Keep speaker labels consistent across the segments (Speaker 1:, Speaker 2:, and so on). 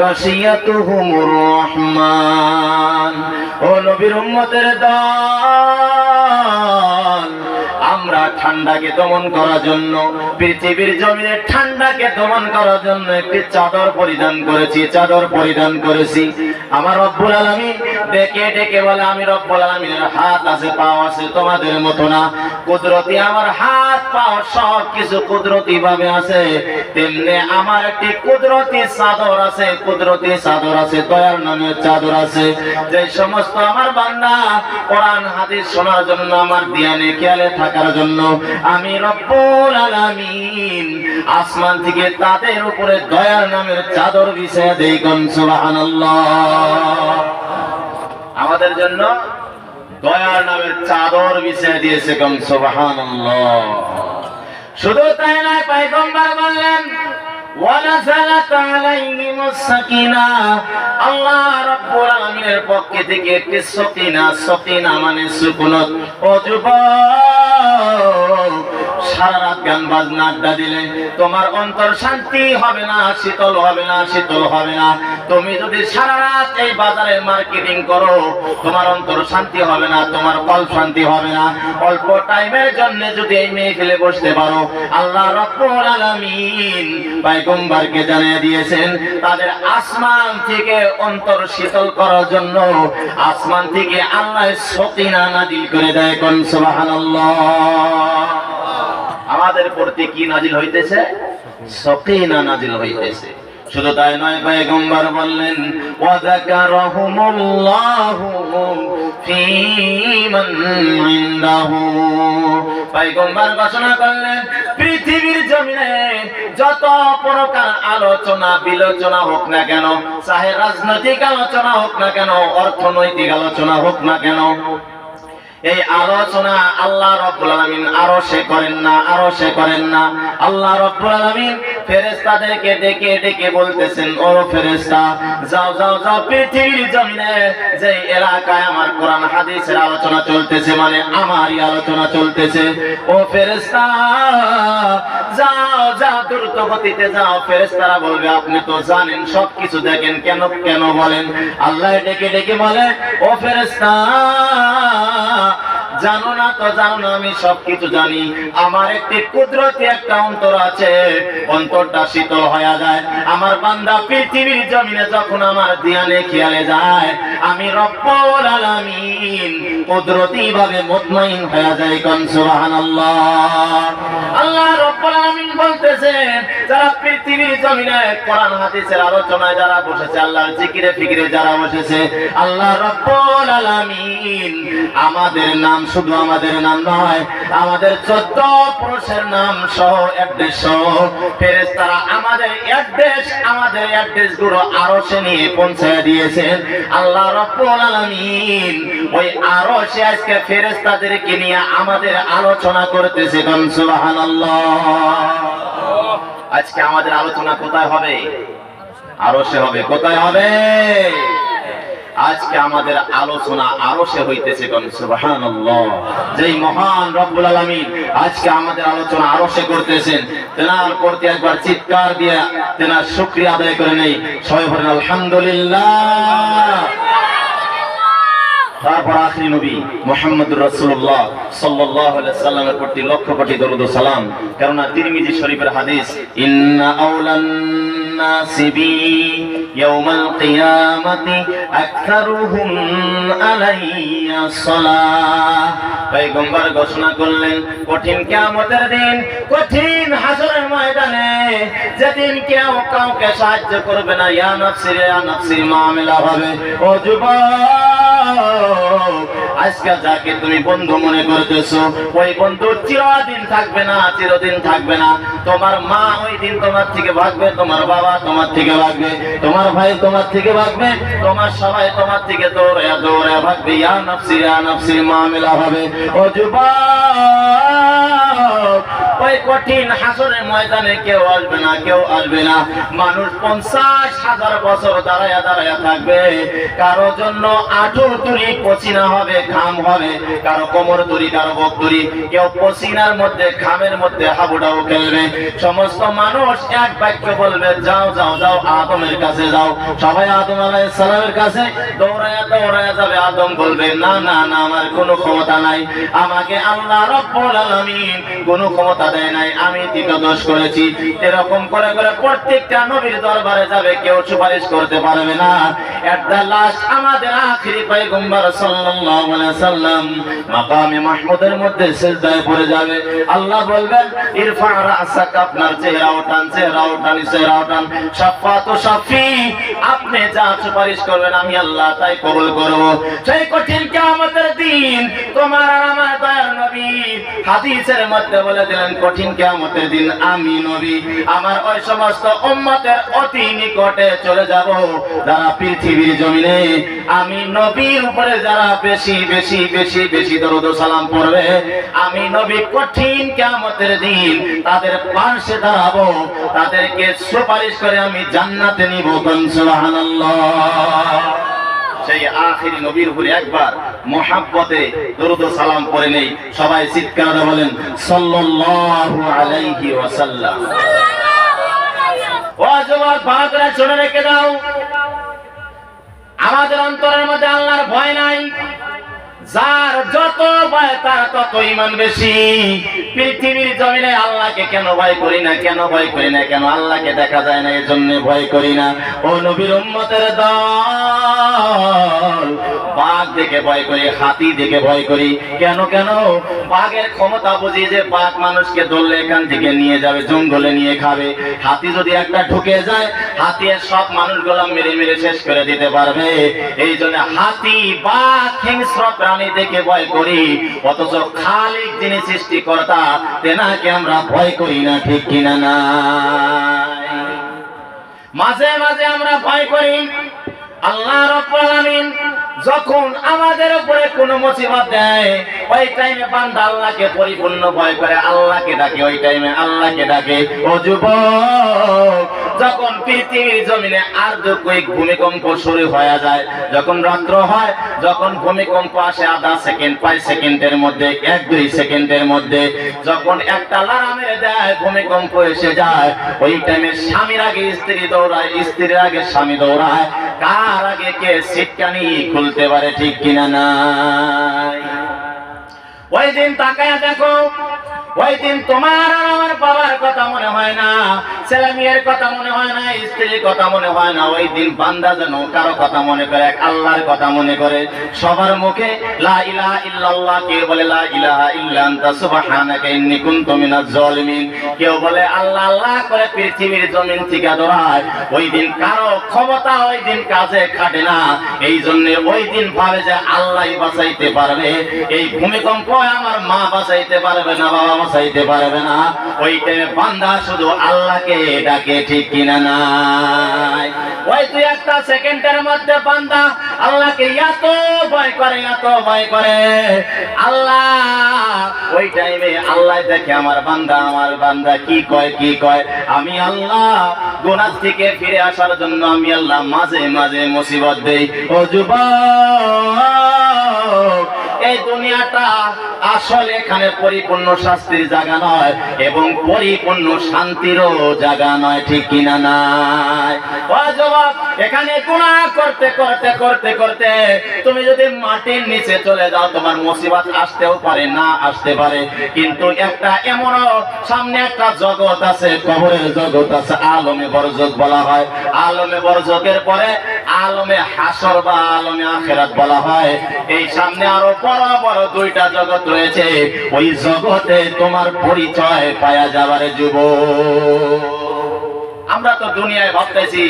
Speaker 1: গাশিয়াতুহুমুর রহমান। ও নবীর উম্মতের আমরা ঠান্ডাকে দমন করার জন্য, পৃথিবীর জমিনে ঠান্ডাকে দমন করার জন্য একটি চাদর পরিধান করেছি, চাদর পরিধান করেছি। আমার রব্বুল আলামিন ডেকে ডেকে বলে, আমি রব্বুল আলামিনের হাত আছে পা আছে, তোমাদের মতো না। কুদরতি আমার হাত পা সব কিছু কুদরতি ভাবে আছে। তেমনি আমার একটি কুদরতি চাদর আছে, কুদরতি চাদর আছে, দয়ার নামের চাদর আছে। যে সমস্ত আমার বান্দা কোরআন, হাদিস শোনার জন্য, আমার ধ্যানে, খেয়ালে থাকার জন্য, আমি রব্বুল আলামিন আসমান থেকে তাদের উপরে দয়ার নামের চাদর বিছিয়ে দেই কোন, সুবহানাল্লাহ। আমাদের জন্য দয়ার নামের চাদর বিছিয়ে দিয়েছে কোন সুবহানাল্লাহ। শুধু তাই নয়, পয়গম্বর বললেন মানে সারা গান, বাজনা দিলে তোমার অন্তর শান্তি হবে না, শীতল হবে না, শীতল হবে না। তুমি যদি সারা রাত এই বাজারে মার্কেটিং করো, তোমার অন্তর শান্তি হবে না, তোমার কল শান্তি হবে না। অল্প টাইমের জন্য যদি এই মেয়ে ফেলে বসতে পারো, আল্লাহ রব্বুল আলামিন পয়গম্বরকে জানিয়ে দিয়েছেন, তাদের আসমান থেকে অন্তর শীতল করার জন্য, আসমান থেকে আল্লাহ সকিনা নাজিল করে দেয় কোন? সুবহানাল্লাহ। আমাদের প্রতি কি নাজিল হইতেছে? সকিনা নাজিল হইতেছে। শুধু তাই নয়, পয়গম্বর বললেন ঘোষণা করলেন, পৃথিবীর জমিনে যত প্রকার আলোচনা, বিলোচনা হোক না কেন, চাহে রাজনৈতিক আলোচনা হোক না কেন, অর্থনৈতিক আলোচনা হোক না কেন এই আলোচনা আল্লাহ রব্বুল আলামিন আরও সে করেন না আরও সে করেন না। আল্লাহ রব্বুল আলামিন ফেরেশতাদেরকে ডেকে ডেকে বলতেছেন, ও ফেরেশতা, যাও যাও যাও পৃথিবীর জমিনে যে এলাকায় আমার কোরআন, হাদিসের আলোচনা চলতেছে মানে আমারই আলোচনা চলতেছে। ও ফেরেশতা, যাও যাও, দ্রুত গতিতে যাও। ফেরেশতারা বলবে, আপনি তো জানেন, সবকিছু দেখেন, কেন কেন বলেন? আল্লাহ ডেকে ডেকে বলে, ও ফেরেশতা জানো না তো জানো না, আমি সবকিছু জানি। আমার একটি কুদরতি একটা অন্তর আছে, অন্তরটা শীতল হয়ে যায়। আমার বান্দা পৃথিবীর জমিনে যখন আমার ধ্যানে খেয়ালে যায়, আমি রব্বুল আলামিন কুদরতি ভাবে মুতমাইন হয়ে যায় কোন, সুবহানাল্লাহ। আল্লাহ রব্বুল আলামিন বলতেছেন, যারা পৃথিবীর জমিনে কোরআন, হাদিসের আলোচনায় যারা বসেছে, আল্লাহর জিকিরে ফিকিরে যারা বসেছে, আল্লাহ রব্বুল আলামিন আমাদের নাম শুধু আমাদের নাম নয়, আমাদের চোদ্দ পুরুষের নাম সহ অ্যাড্রেস সহ ফেরেশতারা আমাদের অ্যাড্রেস আমাদের অ্যাড্রেসগুলো আরও সে নিয়ে পৌঁছে দিয়েছেন। আল্লাহ ওই আরও সে আজকে ফেরেশতাদেরকে নিয়ে আমাদের আলোচনা করতেছে আজকে আমাদের আলোচনা কোথায় হবে? আরও সে হবে। কোথায় হবে? আজকে আমাদের আলোচনা আরও সে হইতেছে যেই মহান রব্বুল আলামিন আজকে আমাদের আলোচনা আরও সে করতেছেন, তেনার করতে একবার চিৎকার দিয়ে তেনার শুক্রিয়া আদায় করে নেই। সবাই বলেন, আলহামদুলিল্লাহ। তারপর আখরি নবী মোহাম্মদুর রাসূলুল্লাহ সাল্লাল্লাহু আলাইহি সাল্লামের প্রতি লক্ষ কোটি দরুদ সালাম। কেননা তিরমিজি শরীফের হাদিস, ইন্না আউলান ইয়াউমাল কিয়ামাতি আকতারুহুম আলাইয়া সালাহ পয়গম্বর ঘোষণা করলেন, কঠিন কিয়ামতের দিন, কঠিন হাসরের ময়দানে যেদিন কেউ কাউকে সাহায্য করবে না, ইয়া নাফসি ইয়া নাফসি মামলা হবে। ও যুবক, আজকে যাকে তুমি বন্ধু মনে করতেছো, ওই বন্ধু চিরদিন থাকবে না, চিরদিন থাকবে না। তোমার মা ওই দিন তোমার থেকে ভাগবে, তোমার বাবা তোমার থেকে ভাগবে, তোমার ভাই তোমার থেকে ভাগবে, তোমার সবাই তোমার থেকে দৌড়ে দৌড়ে ভাগবে। ইয়া নফসি ইয়া নফসি মামলা হবে ও যুবক! ওই কঠিন হাসরের ময়দানে কেউ আসবে না, কেউ আসবে না। মানুষ পঞ্চাশ হাজার বছর দাঁড়ায়া দাঁড়ায়া থাকবে। কারও জন্য আঠো তুরি পচিনা হবে, ঘাম হবে। কারও কোমর তুরি, কারও বক তুরি। কেউ পচিনার মধ্যে, ঘামের মধ্যে হাবুডাবু খেলবে। সমস্ত মানুষ এক বাক্য বলবে, যাও যাও যাও, আদমের কাছে যাও। সবাই আদম আলাইহিস সালামের কাছে দৌড়ায়া দৌড়ায়া যাবে। আদম বলবে, না না না, আমার কোনো ক্ষমতা নাই। আমাকে আল্লাহ রব্বুল আলামিন কোনো ক্ষমতা দেয় নাই, আমি দোষ করেছি। এরকম করে করে প্রত্যেকটা নবীর দরবারে যাবে, কেউ সুপারিশ করতে পারবে না। আপনি যা সুপারিশ করবেন, আমি আল্লাহ তাই সেই কঠিন দিন তোমার আমার দয়ার নবী হাদিসের মধ্যে বলে দিলেন, কঠিন দিন আমি নবী। আমার ওই সমস্ত উম্মতের অতি নিকটে চলে যাব। যারা পৃথিবীর জমিনে আমি নবীর উপরে যারা বেশি বেশি বেশি বেশি দরুদ সালাম পড়বে আমি নবী কঠিন কিয়ামতের দিন তাদের পাশে দাঁড়াবো তাদেরকে সুপারিশ করে আমি জান্নাতে নিব সুবহানাল্লাহ। সেই আখিরি নবীর উপরে একবার মোহাব্বতে দরুদ সালাম পড়ে নেই সবাই চিৎকার বলেন সাল্লাল্লাহু আলাইহি ওয়াসাল্লাম। ও যুবক ভালো করে শুনে রেখে দাও। আমাদের অন্তরের মধ্যে আল্লাহর ভয় নাই। যার যত ভয়, তার তত ইমান বেশি। পৃথিবীর জমিনে আল্লাহকে কেন ভয় করি না, কেন ভয় করি না, কেন আল্লাহকে দেখা যায় না এই এজন্য ভয় করি না। ও নবীর উম্মতের দল বাঘ দেখে ভয় করি, হাতি দেখে ভয় করি। কেন কেন? বাঘের ক্ষমতা বুঝি যে বাঘ মানুষকে ধরলে এখান থেকে নিয়ে যাবে, জঙ্গলে নিয়ে খাবে। হাতি যদি একটা ঢুকে যায় হাতি এর সব মানুষগুলো মেরে মেরে শেষ করে দিতে পারবে। এই জন্য হাতি, বাঘ, হিংস্র প্রাণী দেখে ভয় করি। অথচ খালিক যিনি সৃষ্টিকর্তা, তেনাকে আমরা ভয় করি না, ঠিক কিনা না মাঝে মাঝে আমরা ভয় করি। আল্লাহ রাব্বুল যখন আমাদের উপরে কোনো মুসিবত দেয়, ওই টাইমে বান্দা আল্লাহকে পরিপূর্ণ ভয় করে, আল্লাহকে ডাকে, ওই টাইমে আল্লাহকে ডাকে। ও যুবক যখন পৃথিবীর জমিনে আর দুই ভূমিকম্প শুরু হয়ে যায়, যখন রাত্র হয়, যখন ভূমিকম্প আসে আধা সেকেন্ড, পাঁচ সেকেন্ডের মধ্যে, এক, দুই সেকেন্ডের মধ্যে, যখন একটা লারা মেরে দেয়, ভূমিকম্প এসে যায়, ওই টাইমে স্বামীর আগে স্ত্রী দৌড়ায়, স্ত্রীর আগে স্বামী দৌড়ায়, কার আগে কে সিটকানি খুলতে পারে ঠিক কিনা নাই? ওই দিন তাকায় দেখো ওই দিন তোমার আমার বাবার কথা মনে হয় না, ছেলে মেয়ের কথা মনে হয় না, স্ত্রীর কথা মনে হয় না ওই দিন বান্দা যেন কারও কথা মনে করে, এক আল্লাহর কথা মনে করে। সবার মুখে লা ইলাহা ইল্লাল্লাহ, কেউ বলে লা ইলাহা ইল্লা সুবহানাকা ইন্নী কুনতু মিনাজ জালিমিন কেউ বলে আল্লাহ আল্লাহ করে পৃথিবীর জমিন থেকে দৌড়ায়। ওই দিন কারও ক্ষমতা ওই দিন কাজে খাটে না। এই জন্য ওই দিন ভাবে যে আল্লাহই বাঁচাইতে পারবে। এই ভূমিকম্প আমার মা বাঁচাইতে পারবে না, বাবা বাঁচাইতে পারবে না। ওই টাইমে বান্দা শুধু আল্লাহকে ডাকে, ঠিক কিনা নাই? ওই তুই একটা সেকেন্ডের মধ্যে বান্দা আল্লাহকে এত ভয় করে, এত ভয় করে। আল্লাহ, ওই টাইমে আল্লাহ দেখে আমার বান্দা আমার বান্দা কি কয় কি কয়? আমি আল্লাহ গোনার থেকে ফিরে আসার জন্য আমি আল্লাহ মাঝে মাঝে মুসিবত দেই। ও যুবক এই দুনিয়াটা আসলে, এখানে পরিপূর্ণ শাস্তির জায়গা নয় এবং পরিপূর্ণ শান্তিরও জায়গা নয়, ঠিক কিনা নাই? এখানে গুনাহ করতে করতে করতে করতে তুমি যদি মাটির নিচে চলে যাও, তোমার মুসিবত আসতেও পারে, না আসতে পারে। কিন্তু একটা এমন সামনে একটা জগৎ আছে, কবরের জগৎ আছে, আলমে বরজক বলা হয়। আলমে বরজকের পরে আলমে হাসর বা আলমে আখেরাত বলা হয়। এই সামনে আরও বড় বড় দুইটা জগৎ রয়েছে। ওই জগতে তোমার পরিচয় পাওয়া যাবারে যুব। আমরা তো দুনিয়ায় ভাবতেছি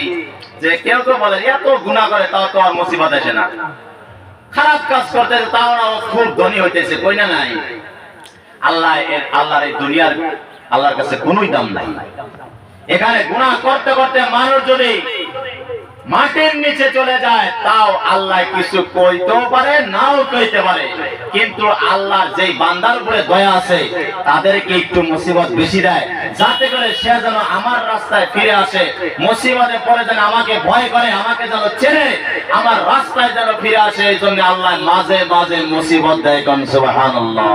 Speaker 1: যে কেউ কেউ বলে, এত গুণা করে তাও তো আর মুসিবত আসে না। খারাপ কাজ করতেছে তাও না খুব ধনী হইতেছে, কই না নাই? আল্লাহ আল্লাহর এই দুনিয়ার আল্লাহর কাছে কোনোই দাম নাই। এখানে গুনাহ করতে করতে মানুষ যদি মাটির নিচে চলে যায়, তাও আল্লাহ কিছু কইতেও পারে, নাও কইতে পারে। কিন্তু আল্লাহর যেই বান্দার উপরে দয়া আছে, তাদেরকে একটু মুসিবত বেশি দেয়। যাতে করে সে যেন আমার রাস্তায় ফিরে আসে। মুসিবতে পরে যেন আমাকে ভয় করে, আমাকে যেন চেনে, আমার রাস্তায় যেন ফিরে আসে, এই জন্য আল্লাহ মাঝে মাঝে মুসিবত দেয় কন, সুবহানাল্লাহ।